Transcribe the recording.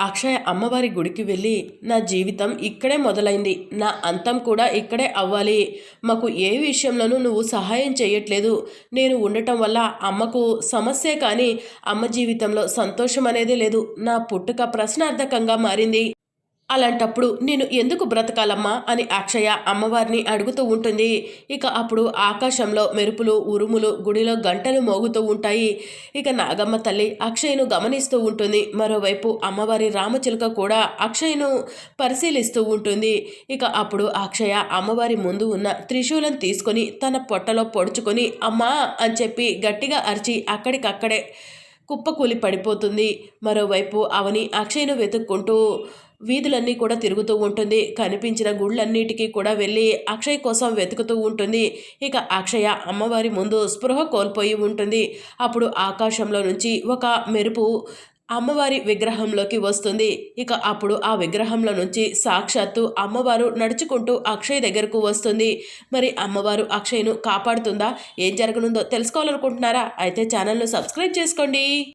అక్షయ అమ్మవారి గుడికి వెళ్ళి నా జీవితం ఇక్కడే మొదలైంది. నా అంతం కూడా ఇక్కడే అవ్వాలి. మాకు ఏ విషయంలోనూ నువ్వు సహాయం చేయట్లేదు నేను ఉండటం వల్ల అమ్మకు సమస్యే కానీ అమ్మ జీవితంలో సంతోషం అనేది లేదు. నా పుట్టుక ప్రశ్నార్థకంగా మారింది. అలాంటప్పుడు నేను ఎందుకు బ్రతకాలమ్మా అని అక్షయ అమ్మవారిని అడుగుతూ ఉంటుంది. ఇక అప్పుడు ఆకాశంలో మెరుపులు ఉరుములు గుడిలో గంటలు మోగుతూ ఉంటాయి. ఇక నాగమ్మ తల్లి అక్షయ్ను గమనిస్తూ ఉంటుంది. మరోవైపు అమ్మవారి రామచిలుక కూడా అక్షయ్ను పరిశీలిస్తూ ఉంటుంది. ఇక అప్పుడు అక్షయ అమ్మవారి ముందు ఉన్న త్రిశూలం తీసుకొని తన పొట్టలో పొడుచుకొని అమ్మా అని చెప్పి గట్టిగా అరిచి అక్కడికక్కడే కుప్పకూలి పడిపోతుంది. మరోవైపు అవని అక్షయ్ను వెతుక్కుంటూ వీధులన్నీ కూడా తిరుగుతూ ఉంటుంది. కనిపించిన గుళ్ళన్నిటికీ కూడా వెళ్ళి అక్షయ్ కోసం వెతుకుతూ ఉంటుంది. ఇక అక్షయ అమ్మవారి ముందు స్పృహ కోల్పోయి ఉంటుంది. అప్పుడు ఆకాశంలో నుంచి ఒక మెరుపు అమ్మవారి విగ్రహంలోకి వస్తుంది. ఇక అప్పుడు ఆ విగ్రహంలో నుంచి సాక్షాత్తు అమ్మవారు నడుచుకుంటూ అక్షయ్ దగ్గరకు వస్తుంది. మరి అమ్మవారు అక్షయ్ను కాపాడుతుందా? ఏం జరగనుందో తెలుసుకోవాలనుకుంటున్నారా? అయితే ఛానల్ను సబ్స్క్రైబ్ చేసుకోండి.